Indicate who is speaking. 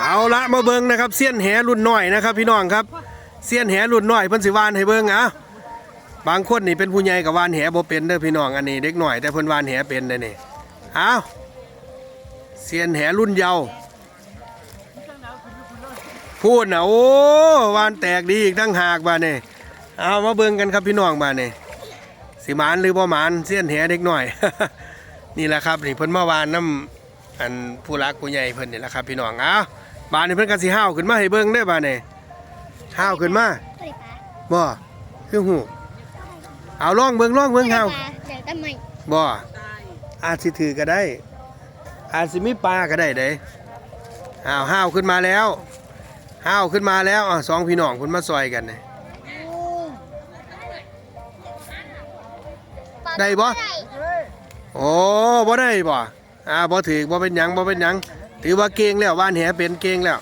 Speaker 1: เอาละมาเบิ่งนะครับเสี้ยนแหรุ่นน้อยนะครับ พี่น้องครับเสี้ยนแหรุ่นน้อยเพิ่นสิวานให้เบิ่งอะบางคนนี่เป็นผู้ใหญ่กับวานแหบ่เป็นเด้อพี่น้องอันนี้เด็กหน้อยแต่เพิ่นวานแหเป็นเด้นี่เอาเสี้ยนแหรุ่นเยาว์พูดนะโอ้วานแตกดีอีกตั้งหากบานี่เอามาเบิ่งกันครับพี่น้องบานี่สิมานหรือบ่หมานเสี้ยนแหเด็กหน้อย นี่แหละครับนี่เพิ่นเมาวานน้ำอันผู้รักผู้ใหญ่เพิ่นนี่แหละครับพี่น้องเอา บานนี่เพิ่นก็สิห้าวขึ้นมาให้เบิ่งได้อบานนี่ห้าวขึ้นมา
Speaker 2: ไปปะ
Speaker 1: บ่คือหูเอาลองเบิ่งลองเบิ่งห้าว
Speaker 2: เดี๋ยวทำไม
Speaker 1: บ่อาจสิถือก็ได้ อาจสิมีปลาก็ได้เด้อ้าวห้าวขึ้นมาแล้วห้าวขึ้นมาแล้วอะสองพี่น้องเพิ่นมาซอยกันนี่ได้บ่ โอ้บ่ได้บ่อ่าบ่ถือบ่เป็นหยังบ่เป็นหยัง ถือว่าเก่งแล้ววานแหเป็นเก่งแล้ว